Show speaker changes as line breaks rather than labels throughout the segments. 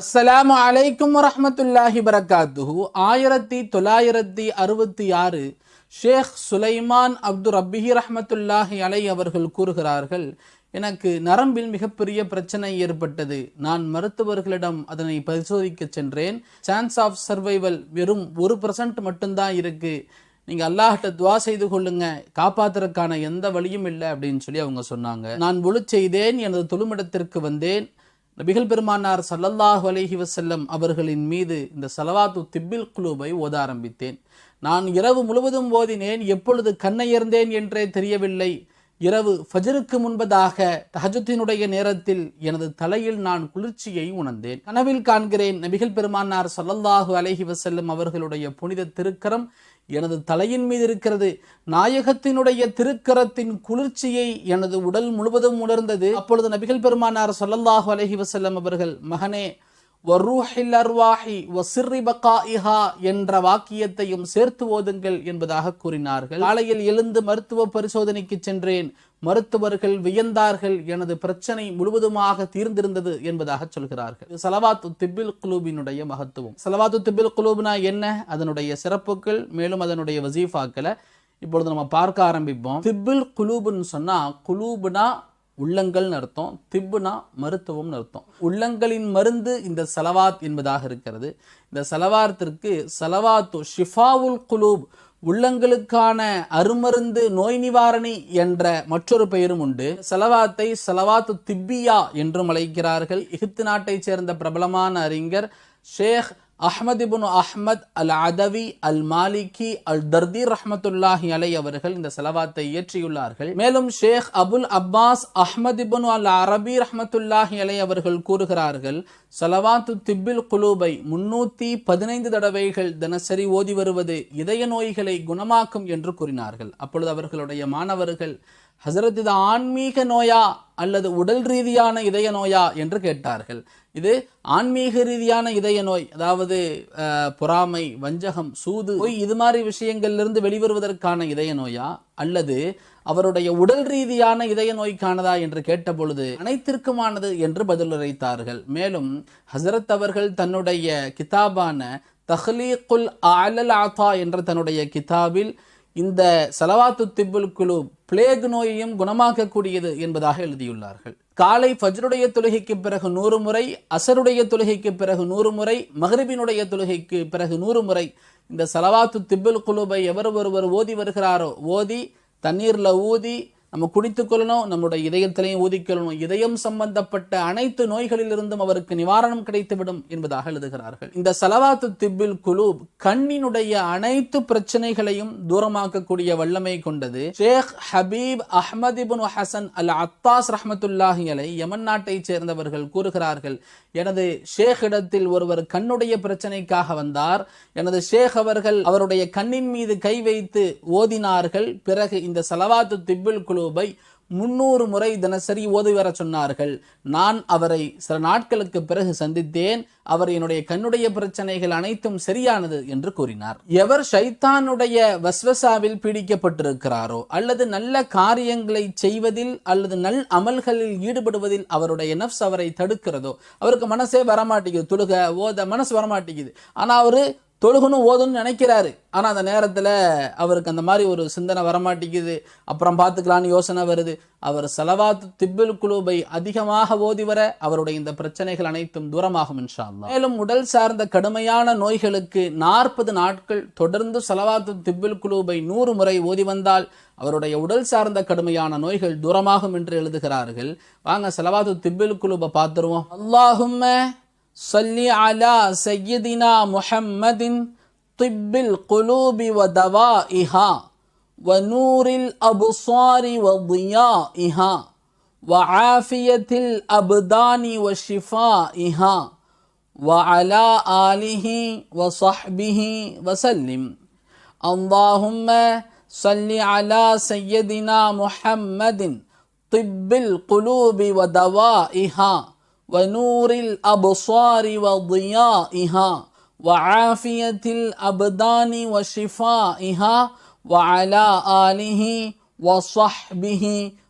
அஸ்ஸலாமு அலைக்கும் வரமத்துல்லாஹி வரகாத்துஹு ஆயிரத்தி தொள்ளாயிரத்தி அறுபத்தி ஆறு ஷேக் சுலைமான் அப்து ரப்பிஹி ரஹமத்துல்லாஹி அலை அவர்கள் கூறுகிறார்கள் எனக்கு நரம்பில் மிகப்பெரிய பிரச்சனை ஏற்பட்டது. நான் மருத்துவர்களிடம் அதனை பரிசோதிக்க சென்றேன். சான்ஸ் ஆஃப் சர்வைவல் வெறும் ஒரு பர்சன்ட் மட்டும்தான் இருக்குது நீங்கள் அல்லாஹிட்ட துவா செய்து கொள்ளுங்க. காப்பாத்துறதுக்கான எந்த வழியும் இல்லை அப்படின்னு சொல்லி அவங்க சொன்னாங்க. நான் ஒழு செய்தேன் எனது தொழுமிடத்திற்கு வந்தேன். நபிகள் பெருமானார் சல்லல்லாஹு அலஹி வசல்லம் அவர்களின் மீது இந்த சலவாத்து திப்பில் குழுவை ஓத ஆரம்பித்தேன். நான் இரவு முழுவதும் ஓதினேன் எப்பொழுது கண்ணையர்ந்தேன் என்றே தெரியவில்லை. இரவு ஃபஜருக்கு முன்பதாக தஹஜத்தினுடைய நேரத்தில் எனது தலையில் நான் குளிர்ச்சியை உணர்ந்தேன். கனவில் காண்கிறேன் நபிகள் பெருமானார் சல்லல்லாஹு அலஹி வசல்லம் அவர்களுடைய புனித திருக்கரம் எனது தலையின் மீது இருக்கிறது. நாயகத்தினுடைய திருக்கரத்தின் குளிர்ச்சியை எனது உடல் முழுவதும் உணர்ந்தது. அப்பொழுது நபிகள் பெருமானார் சொல்லல்லாஹு அலஹி வசல்லம் அவர்கள் மகனே வர்ரூஹில் அர்வாஹி வசிர்ரி பகாஇஹா என்ற வாக்கியத்தையும் சேர்த்து ஓதுங்கள் என்பதாக கூறினார்கள். காலையில் எழுந்து மருத்துவ பரிசோதனைக்கு சென்றேன். மருத்துவர்கள் வியந்தார்கள். எனது பிரச்சனை முழுவதுமாக தீர்ந்திருந்தது என்பதாக சொல்கிறார்கள். சலவாத்து திபில் குலூபினுடைய மகத்துவம். சலவாத்து திபில் குலூப்னா என்ன? அதனுடைய சிறப்புகள் மேலும் அதனுடைய வசீஃபாக்களை இப்பொழுது நம்ம பார்க்க ஆரம்பிப்போம். திபில் குலூபுன்னு சொன்னா குலூபுனா உள்ளங்கள்னு அர்த்தம் திப்புனா மருத்துவம்னு அர்த்தம். உள்ளங்களின் மருந்து இந்த சலவாத் என்பதாக இருக்கிறது. இந்த சலவாத்திற்கு சலவாத்து ஷிஃபாவுல் குலூப் உள்ளங்களுக்கான அருமருந்து நோய் நிவாரணி என்ற மற்றொரு பெயரும் உண்டு. சலவாத்தை சலவாத்து திப்பியா என்றும் அழைக்கிறார்கள். எகிப்து நாட்டைச் சேர்ந்த பிரபலமான அறிஞர் ஷேக் அஹ்மத் இபுன் அஹ்மத் அல் அதவி அல் மாலிகி அல் தர்தீர் ரஹமத்துல்லாஹி அலை அவர்கள் இந்த செலவாத்தை இயற்றியுள்ளார்கள். மேலும் Sheikh Abul Abbas Ahmad ibn al Arabi ரஹமத்துல்லாஹி அலை அவர்கள் கூறுகிறார்கள் சலவாத்து திப்பில் குலூபை முன்னூத்தி பதினைந்து தடவைகள் தினசரி ஓதி வருவது இதய நோய்களை குணமாக்கும் என்று கூறினார்கள். அப்பொழுது அவர்களுடைய மாணவர்கள் ஹசரத் இது ஆன்மீக நோயா அல்லது உடல் ரீதியான இதய நோயா என்று கேட்டார்கள். இது ஆன்மீக ரீதியான இதய நோய் அதாவது பொறாமை வஞ்சகம் சூது பொய் இது மாதிரி விஷயங்கள்லிருந்து வெளிவருவதற்கான இதய நோயா அல்லது அவருடைய உடல் ரீதியான இதய நோய்க்கானதா என்று கேட்டபொழுது அனைத்திற்குமானது என்று பதிலுரைத்தார்கள். மேலும் ஹசரத் அவர்கள் தன்னுடைய கிதாபான தஹ்லீக்குல் ஆலல் ஆத்தா என்ற தன்னுடைய கிதாபில் இந்த சலவாத்து திப்புல் குழு பிளேக் நோயையும் குணமாக்கக்கூடியது என்பதாக எழுதியுள்ளார்கள். காலை ஃபஜ்ருடைய தொழுகைக்கு பிறகு நூறு முறை அசருடைய தொழுகைக்கு பிறகு நூறு முறை மஹ்ரிபினுடைய தொழுகைக்கு பிறகு நூறு முறை இந்த சலவாத்து திப்புல் குழுவை எவர் ஒருவர் ஓதி வருகிறாரோ ஓதி தண்ணீரில் ஊதி நம்ம குடித்துக்கொள்ளணும் நம்முடைய இதயத்திலையும் ஊதிக்கொள்ளணும் இதயம் சம்பந்தப்பட்ட அனைத்து நோய்களிலிருந்தும் அவருக்கு நிவாரணம் கிடைத்துவிடும் என்பதாக எழுதுகிறார்கள். இந்த சலவாத்து திப்பில் குழு கண்ணினுடைய அனைத்து பிரச்சனைகளையும் தூரமாக்கக்கூடிய வல்லமை கொண்டது. ஷேக் ஹபீப் அஹ்மத் இப்னு ஹசன் அல் அத்தாஸ் ரஹமத்துல்லாஹியலை யமன் நாட்டைச் சேர்ந்தவர்கள் கூறுகிறார்கள் எனது ஷேக் இடத்தில் ஒருவர் கண்ணுடைய பிரச்சனைக்காக வந்தார். எனது ஷேக் அவர்கள் அவருடைய கண்ணின் மீது கை வைத்து ஓதினார்கள். பிறகு இந்த சலவாத்து திப்பில் குழு குலூபை முன்னூறு முறை தினசரி ஓதி வர சொன்னார்கள். நான் அவரை சில நாட்களுக்கு பிறகு சந்தித்தேன். அவர் என்னுடைய கண்ணுடைய பிரச்சனைகள் அனைத்தும் சரியானது என்று கூறினார். எவர் ஷைத்தானுடைய வஸ்வசாவில் பீடிக்கப்பட்டிருக்கிறாரோ அல்லது நல்ல காரியங்களை செய்வதில் அல்லது நல் அமல்களில் ஈடுபடுவதில் அவருடைய நஃப்ஸ் அவரை தடுக்கிறதோ அவருக்கு மனசே வரமாட்டேங்குது. துடுக ஓத மனசு வரமாட்டேங்குது. ஆனால் அவரு தொழுகணும் ஓதணும்னு நினைக்கிறாரு. ஆனால் அந்த நேரத்தில் அவருக்கு அந்த மாதிரி ஒரு சிந்தனை வரமாட்டேங்குது. அப்புறம் பார்த்துக்கலான்னு யோசனை வருது. அவர் செலவாத்து திப்பில் குழுவை அதிகமாக ஓதி வர அவருடைய இந்த பிரச்சனைகள் அனைத்தும் தூரமாகும் இன்ஷா மேலும் உடல் சார்ந்த கடுமையான நோய்களுக்கு நாற்பது நாட்கள் தொடர்ந்து செலவாத்து திப்பில் குழுவை நூறு முறை ஓதி வந்தால் அவருடைய உடல் சார்ந்த கடுமையான நோய்கள் தூரமாகும் என்று எழுதுகிறார்கள். வாங்க செலவாத்து திப்பில் குழுவை பார்த்துருவோம். அல்லாஹும்ம صل على سيدنا محمد طب القلوب ودوائها ونور الأبصار وضيائها وعافية الأبدان وشفائها وعلى آله وصحبه وسلم. اللهم صل على سيدنا محمد طب القلوب ودوائها ونور الأبصار وضيائها وعافية الأبدان وشفائها وعلى آله وصحبه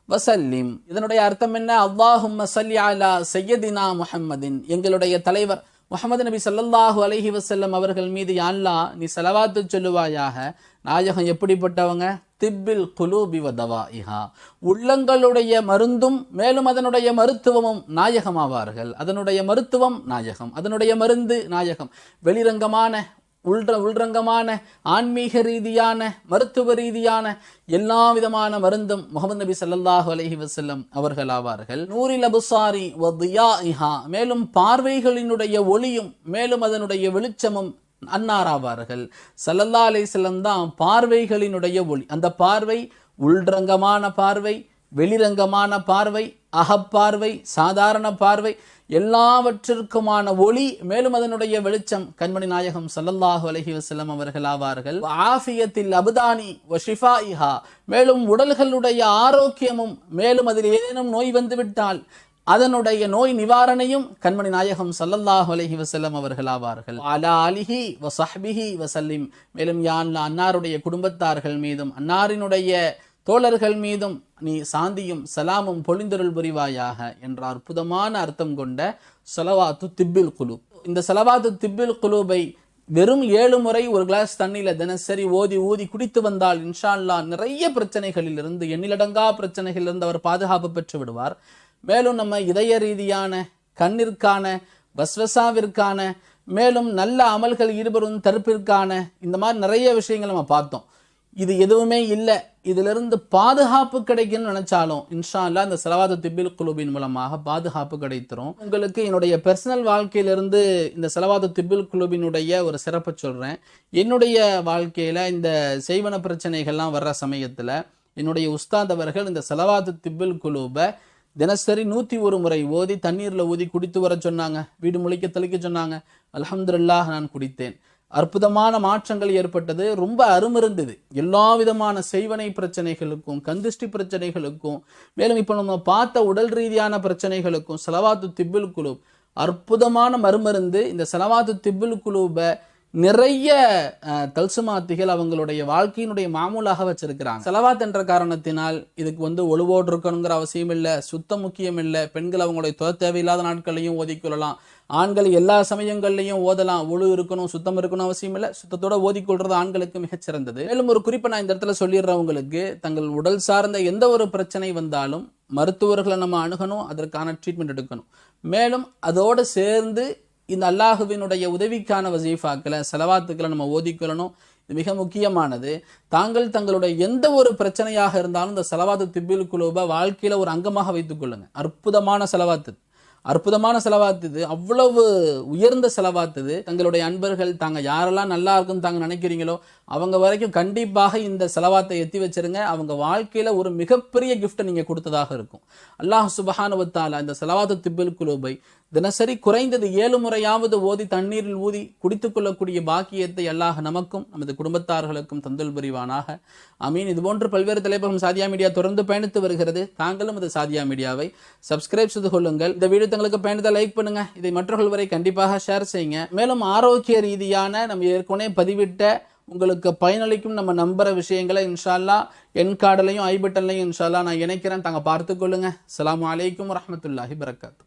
வசல்லிம் இதனுடைய அர்த்தம் என்ன அல்லாஹும்ம சல்லி அலா சையதினா முஹம்மதின் எங்களுடைய தலைவர் முகமது நபி ஸல்லல்லாஹு அலைஹி வஸல்லம் அவர்கள் மீது யா அல்லாஹ் நீ செலவாத்து சொல்லுவாயாக நாயகம் எப்படிப்பட்டவங்க திப்பில் குலூபி வதவாஇஹா உள்ளங்களுடைய மருந்தும் மேலும் அதனுடைய மருத்துவமும் நாயகமாவார்கள். அதனுடைய மருத்துவம் நாயகம். அதனுடைய மருந்து நாயகம். வெளிரங்கமான உள்ற உள்ரங்கமான ஆன்மீக ரீதியான மருத்துவ ரீதியான எல்லா விதமான மருந்தும் முகமது நபி சல்லாஹு அலஹி வசல்லம் அவர்கள் ஆவார்கள் நூரில் அபுசாரி வதியாஇஹா மேலும் பார்வைகளினுடைய ஒளியும் மேலும் அதனுடைய வெளிச்சமும் அன்னாராவார்கள். சல்லல்லா அலிஸ்லம் தான் பார்வைகளினுடைய ஒளி. அந்த பார்வை உள்ரங்கமான பார்வை வெளிரங்கமான பார்வை அகப்பார்வை சாதாரண பார்வை எல்லாவற்றிற்குமான ஒளி மேலும் அதனுடைய வெளிச்சம் கண்மணி நாயகம் சல்லல்லாஹு அலஹி வஸல்லம் அவர்கள் ஆவார்கள். ஆஃபியத்தில் அபுதானி வஷிஃபாயிஹா மேலும் உடல்களுடைய ஆரோக்கியமும் மேலும் அதில் ஏதேனும் நோய் வந்துவிட்டால் அதனுடைய நோய் நிவாரணையும் கண்மணி நாயகம் சல்லல்லாஹ் அலஹி வசல்லம் அவர்கள் ஆவார்கள் அலா அலிஹி வசஹ்பிஹி வசல்லிம் மேலும் யான் அன்னாருடைய குடும்பத்தார்கள் மீதும் அன்னாரினுடைய தோழர்கள் மீதும் நீ சாந்தியும் சலாமும் பொழிந்தருள் புரிவாயாக என்ற அற்புதமான அர்த்தம் கொண்ட சலவாத்து திப்பில் குலு இந்த சலவாத்து திப்பில் குலூபை வெறும் ஏழு முறை ஒரு கிளாஸ் தண்ணியில தினசரி ஓதி ஊதி குடித்து வந்தால் இன்ஷால்லா நிறைய பிரச்சனைகளில் இருந்து எண்ணிலடங்கா பிரச்சனைகளிலிருந்து அவர் பாதுகாப்பு பெற்று விடுவார். மேலும் நம்ம இதய ரீதியான கண்ணிற்கான வஸ்வசாவிற்கான மேலும் நல்ல அமல்கள் ஈடுபடும் தடுப்பிற்கான இந்த மாதிரி நிறைய விஷயங்கள் நம்ம பார்த்தோம். இது எதுவுமே இல்லை. இதிலிருந்து பாதுகாப்பு கிடைக்கும்னு நினச்சாலும் இன்ஷா அந்த இந்த செலவாத திப்பில் குழுவின் மூலமாக பாதுகாப்பு கிடைத்திரும். உங்களுக்கு என்னுடைய பர்சனல் வாழ்க்கையிலிருந்து இந்த செலவாத திப்பில் குழுவினுடைய ஒரு சிறப்பை சொல்கிறேன் என்னுடைய வாழ்க்கையில் இந்த செய்வன பிரச்சனைகள்லாம் வர்ற சமயத்தில் என்னுடைய உஸ்தாத் அவர்கள் இந்த செலவாத்து திப்பில் குழுவை தினசரி நூற்றி ஒரு முறை ஓதி தண்ணீரில் ஊதி குடித்து வர சொன்னாங்க. வீடு முழிக்க தெளிக்க சொன்னாங்க. அலமதுல்லாஹ் நான் குடித்தேன். அற்புதமான மாற்றங்கள் ஏற்பட்டது. ரொம்ப அருமிருந்தது எல்லா விதமான செய்வனை பிரச்சனைகளுக்கும் கந்திஷ்டி பிரச்சனைகளுக்கும் மேலும் இப்போ நம்ம பார்த்த உடல் ரீதியான பிரச்சனைகளுக்கும் செலவாத்து திப்பில் குழு அற்புதமான மருமருந்து இந்த செலவாத்து திப்பில் குழுவை நிறைய தல்சுமாத்திகள் அவங்களுடைய வாழ்க்கையினுடைய மாமூலாக வச்சிருக்கிறாங்க. செலவாத் என்ற காரணத்தினால் இதுக்கு வந்து ஒழுவோடு இருக்கணுங்கிற அவசியம் இல்லை சுத்தம் முக்கியம் இல்லை பெண்கள் அவங்களுடைய தொ தேவையில்லாத நாட்களையும் ஓதிக்கொள்ளலாம் ஆண்கள் எல்லா சமயங்கள்லையும் ஓதலாம். ஒழு இருக்கணும் சுத்தம் இருக்கணும் அவசியம் இல்லை சுத்தத்தோட ஓதிக்கொள்றது ஆண்களுக்கு மிகச்சிறந்தது. மேலும் ஒரு குறிப்பை நான் இந்த இடத்துல சொல்லிடுறவங்களுக்கு தங்கள் உடல் சார்ந்த எந்த ஒரு பிரச்சனை வந்தாலும் மருத்துவர்களை நம்ம அணுகணும் அதற்கான ட்ரீட்மெண்ட் எடுக்கணும். மேலும் அதோடு சேர்ந்து இந்த அல்லாஹுவினுடைய உதவிக்கான வசீஃபாக்களை செலவாத்துக்களை நம்ம ஓதிக்கொள்ளணும். இது மிக முக்கியமானது. தாங்கள் தங்களுடைய எந்த ஒரு பிரச்சனையாக இருந்தாலும் இந்த செலவாத்து திப்பில் குழுவை வாழ்க்கையில் ஒரு அங்கமாக வைத்துக் கொள்ளுங்க. அற்புதமான செலவாத்து. அற்புதமான செலவாத்துது அவ்வளவு உயர்ந்த செலவாத்துது தங்களுடைய அன்பர்கள் தாங்க யாரெல்லாம் நல்லா இருக்குன்னு தாங்க நினைக்கிறீங்களோ அவங்க வரைக்கும் கண்டிப்பாக இந்த செலவாத்தை எத்தி வச்சிருங்க. அவங்க வாழ்க்கையில் ஒரு மிகப்பெரிய கிஃப்ட்டை நீங்கள் கொடுத்ததாக இருக்கும். அல்லாஹ் சுபஹானுவத்தாலா இந்த செலவாத்து திப்பில் குலூபை தினசரி குறைந்தது ஏழு முறையாவது ஓதி தண்ணீரில் ஊதி குடித்து கொள்ளக்கூடிய பாக்கியத்தை அல்லாஹ் நமக்கும் நமது குடும்பத்தார்களுக்கும் தந்தல் புரிவானாக. அமீன். இது போன்று பல்வேறு தலைப்பகம் சாதியா மீடியா தொடர்ந்து பயணித்து வருகிறது. தாங்களும் இது சாதியா மீடியாவை சப்ஸ்கிரைப் செய்து கொள்ளுங்கள். இந்த வீடியோ தங்களுக்கு பயணித்த லைக் பண்ணுங்க. இதை மற்றவர்கள் வரை கண்டிப்பாக ஷேர் செய்யுங்க. மேலும் ஆரோக்கிய ரீதியான நம்ம ஏற்கனவே பதிவிட்ட உங்களுக்கு பயனளிக்கும். நம்ம நம்புகிற விஷயங்களை இன்ஷால்லா என் கார்டுலையும் ஐ இன்ஷால்லா நான் இணைக்கிறேன். தாங்க பார்த்துக்கொள்ளுங்க சலாம் அலைக்கும் வரஹ்மத்துல்லாஹி பரக்காத்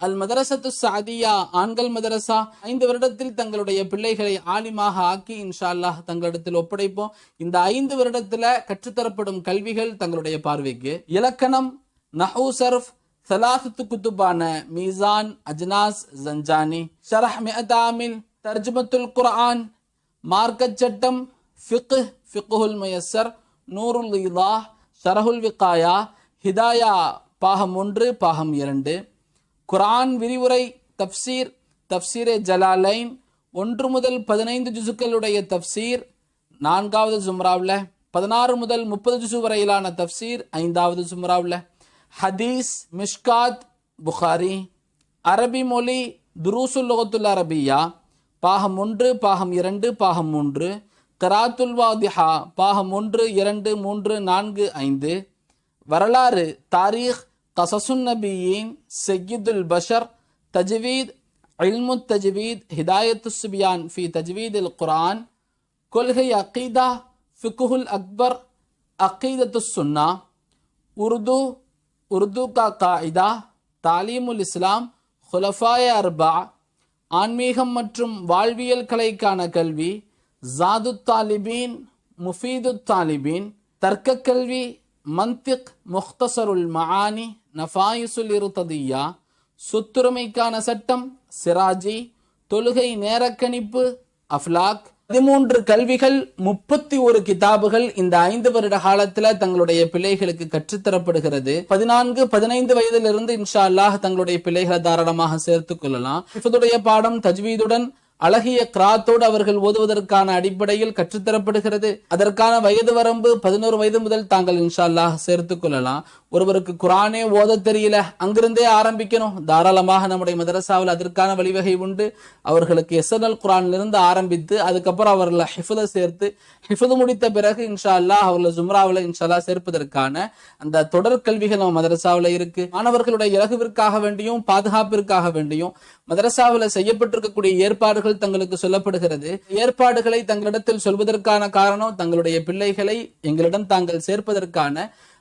அல் மதரசத்து சாதியா ஆண்கள் மதரசா ஐந்து வருடத்தில் தங்களுடைய பிள்ளைகளை ஆலிமாக ஆக்கி இன்ஷா அல்லாஹ் தங்களிடத்தில் ஒப்படைப்போம். இந்த ஐந்து வருடத்துல கற்றுத்தரப்படும் கல்விகள் தங்களுடைய பார்வைக்கு. இலக்கணம் நஹூ சர்ஃப் சலாசத்து குத்துபான மீசான் அஜ்னாஸ் ஜன்ஜானி ஷரஹ் மிஅதாமில் தர்ஜமத்துல் குர்ஆன் மார்க்கச் சட்டம் ஃபிக்கு ஃபிக்குஹுல் முயஸ்ஸர் நூருல் இலா ஷரஹுல் விகாயா ஹிதாயா பாகம் ஒன்று பாகம் இரண்டு. குரான் விரிவுரை தப்சீர் தப்சீரே ஜலாலைன் ஒன்று முதல் பதினைந்து ஜுசுக்களுடைய தப்சீர் நான்காவது ஜும்ராவில் பதினாறு முதல் முப்பது ஜுசு வரையிலான தப்சீர் ஐந்தாவது ஜும்ராவில். ஹதீஸ் மிஷ்காத் புகாரி அரபி மொழி துரூசுல் லோகத்துல் அரபியா பாகம் ஒன்று பாகம் இரண்டு பாகம் மூன்று கராத்துல்வாதிஹா பாகம் ஒன்று இரண்டு மூன்று நான்கு ஐந்து. வரலாறு தாரீஹ் கசசுன் நபியின் சையீதுல் பஷர் தஜ்வீத் இல்மு தஜ்வீத் ஹிதாயத்து சுபியான் ஃபி தஜ்வீத் இல் குரான் கொள்கை அக்கீதா ஃபிகுல் அக்பர் அக்கீதத்து சுன்னா உருது உருது கா காயிதா தாலீமுல் இஸ்லாம் خلفاء அர்பா ஆன்மீகம் மற்றும் வாழ்வியல் கலைக்கான கல்வி ஜாது தாலிபீன் முஃபீது தாலிபீன் தர்க்க கல்வி மந்திக் முக்தசருல் மஹானி நஃபாயிசுல் இருத்ததியா சொத்துரிமைக்கான சட்டம் சிராஜி தொழுகை நேரக்கணிப்பு அஃப்லாக் பதிமூன்று கல்விகள் முப்பத்தி ஒரு கிதாபுகள் இந்த ஐந்து வருட காலத்துல தங்களுடைய பிள்ளைகளுக்கு கற்றுத்தரப்படுகிறது. பதினான்கு பதினைந்து வயதிலிருந்து இன்ஷா அல்லாஹ் தங்களுடைய பிள்ளைகளை தாராளமாக சேர்த்துக் கொள்ளலாம். பாடம் தஜ்வீதுடன் அழகிய கிராத்தோடு அவர்கள் ஓதுவதற்கான அடிப்படையில் கற்றுத்தரப்படுகிறது. அதற்கான வயது வரம்பு பதினோரு வயது முதல் தாங்கள் இன்ஷால்லாக அல்லாஹ் சேர்த்துக் கொள்ளலாம். ஒருவருக்கு குரானே ஓத தெரியல அங்கிருந்தே ஆரம்பிக்கணும். தாராளமாக நம்முடைய மதரசாவில் அதற்கான வழிவகை உண்டு. அவர்களுக்கு எஸ்என்எல் குரானிலிருந்து ஆரம்பித்து அதுக்கப்புறம் அவர்களை ஹிஃபுத சேர்த்து ஹிஃபுது முடித்த பிறகு இன்ஷா அல்லாஹ் அவர்களை ஜும்ராவில் இன்ஷால்லா சேர்ப்பதற்கான அந்த தொடர் கல்விகள் நம்ம மதரசாவில் இருக்கு. மாணவர்களுடைய இலகுவிற்காக வேண்டியும் பாதுகாப்பிற்காக வேண்டியும் மதரசாவில் செய்யப்பட்டிருக்கக்கூடிய ஏற்பாடுகள் தங்களுக்கு சொல்லப்படுகிறது. ஏற்பாடுகளை தங்களிடத்தில் சொல்வதற்கான காரணம் தங்களுடைய பிள்ளைகளை எங்களிடம் தாங்கள் சேர்ப்பதற்கான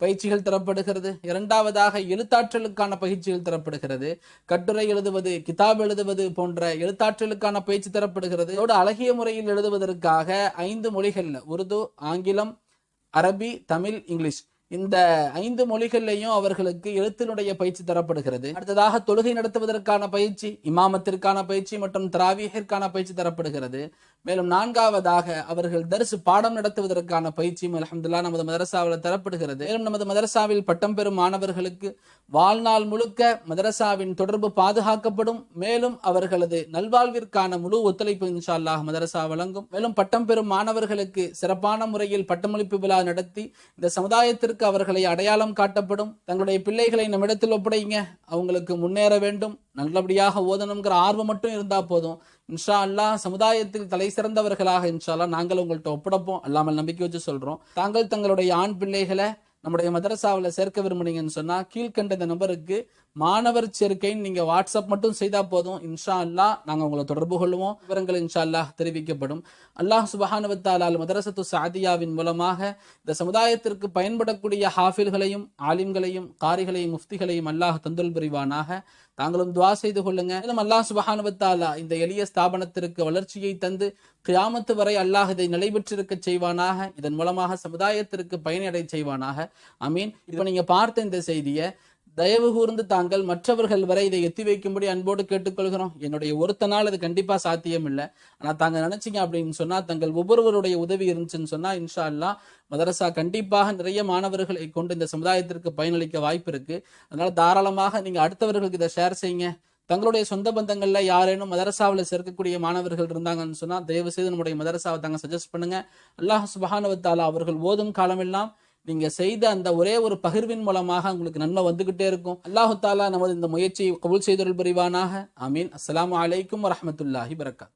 பயிற்சிகள் தரப்படுகிறது. இரண்டாவதாக எழுத்தாற்றலுக்கான பயிற்சிகள் தரப்படுகிறது. கட்டுரை எழுதுவது கிதாப் எழுதுவது போன்ற எழுத்தாற்றலுக்கான பயிற்சி தரப்படுகிறது. இதோடு அழகிய முறையில் எழுதுவதற்காக ஐந்து மொழிகளில் உருது ஆங்கிலம் அரபி தமிழ் இங்கிலீஷ். இந்த ஐந்து மொழிகள்லையும் அவர்களுக்கு எழுத்தினுடைய பயிற்சி தரப்படுகிறது. அடுத்ததாக தொழுகை நடத்துவதற்கான பயிற்சி இமாமத்திற்கான பயிற்சி மற்றும் திராவிகிற்கான பயிற்சி தரப்படுகிறது. மேலும் நான்காவதாக அவர்கள் தரிசு பாடம் நடத்துவதற்கான பயிற்சியும் அலமதுல்லா நமது மதரசாவில் தரப்படுகிறது. மேலும் நமது மதரசாவில் பட்டம் பெறும் மாணவர்களுக்கு வாழ்நாள் முழுக்க மதரசாவின் தொடர்பு பாதுகாக்கப்படும். மேலும் அவர்களது நல்வாழ்விற்கான முழு ஒத்துழைப்பு இன்ஷா அல்லாஹ் மதரசா வழங்கும். மேலும் பட்டம் பெறும் மாணவர்களுக்கு சிறப்பான முறையில் பட்டமளிப்பு விழா நடத்தி இந்த சமுதாயத்திற்கு அவர்களை அடையாளம் காட்டப்படும். தங்களுடைய பிள்ளைகளை நம்மிடத்தில் ஒப்படைங்க. அவங்களுக்கு முன்னேற வேண்டும். நல்லபடியாக ஓதணுங்கிற ஆர்வம் மட்டும் இருந்தால் போதும். இன்ஷா அல்லாஹ் சமுதாயத்தில் தலை சிறந்தவர்களாக இன்ஷால்லா நாங்கள் உங்கள்கிட்ட ஒப்படைப்போம். அல்லாமல் நம்பிக்கை வச்சு சொல்றோம். தாங்கள் தங்களுடைய ஆண் பிள்ளைகளை நம்முடைய மதரசாவில் சேர்க்க விரும்புனீங்கன்னு சொன்னால் கீழ்கண்ட இந்த நபருக்கு மாணவர் சேர்க்கைன்னு நீங்கள் வாட்ஸ்அப் மட்டும் செய்தால் போதும். இன்ஷா அல்லாஹ் நாங்கள் உங்களை தொடர்பு கொள்வோம் விவரங்கள் இன்ஷா அல்லாஹ் தெரிவிக்கப்படும். அல்லாஹ் சுபஹானுவத்தாலால் மதரசத்து சாதியாவின் மூலமாக இந்த சமுதாயத்திற்கு பயன்படக்கூடிய ஹாஃபில்களையும் ஆலிம்களையும் காரிகளையும் முஃப்திகளையும் அல்லாஹ் தந்துல் புரிவானாக. தாங்களும் துவா செய்து கொள்ளுங்க. மேலும் அல்லாஹ் சுபஹானுவத்தாலா இந்த எளிய ஸ்தாபனத்திற்கு வளர்ச்சியை தந்து கியாமத்து வரை அல்லாஹ் இதை நிலைபெற்றிருக்க செய்வானாக. இதன் மூலமாக சமுதாயத்திற்கு பயனடை செய்வானாக. அமீன் இப்போ நீங்கள் பார்த்த இந்த செய்தியை தயவு கூர்ந்து தாங்கள் மற்றவர்கள் வரை இதை எத்தி வைக்கும்படி அன்போடு கேட்டுக்கொள்கிறோம். என்னுடைய ஒருத்த நாள் அது கண்டிப்பா சாத்தியம் இல்லை. ஆனா தாங்க நினைச்சீங்க அப்படின்னு சொன்னா தங்கள் ஒவ்வொருவருடைய உதவி இருந்துச்சுன்னு சொன்னா இன்ஷா அல்லாஹ் மதரசா கண்டிப்பாக நிறைய மாணவர்களை கொண்டு இந்த சமுதாயத்திற்கு பயனளிக்க வாய்ப்பு இருக்கு. அதனால தாராளமாக நீங்க அடுத்தவர்களுக்கு இதை ஷேர் செய்யுங்க. தங்களுடைய சொந்த பந்தங்கள்ல யாரேனும் மதரசாவில் சேர்க்கக்கூடிய மாணவர்கள் இருந்தாங்கன்னு சொன்னா தயவு செய்து நம்முடைய மதரசாவை தாங்க சஜஸ்ட் பண்ணுங்க. அல்லாஹ் சுபஹானவத்தாலா அவர்கள் ஓதும் காலமெல்லாம் நீங்க செய்த அந்த ஒரே ஒரு பகிர்வின் மூலமாக உங்களுக்கு நன்மை வந்துகிட்டே இருக்கும். அல்லாஹு தாலா நமது இந்த முயற்சியை கபுல் செய்தொருள் புரிவானாக. ஆமீன். அஸ்லாம் அலைக்கும் வரமத்துல்லாஹி வரகாத்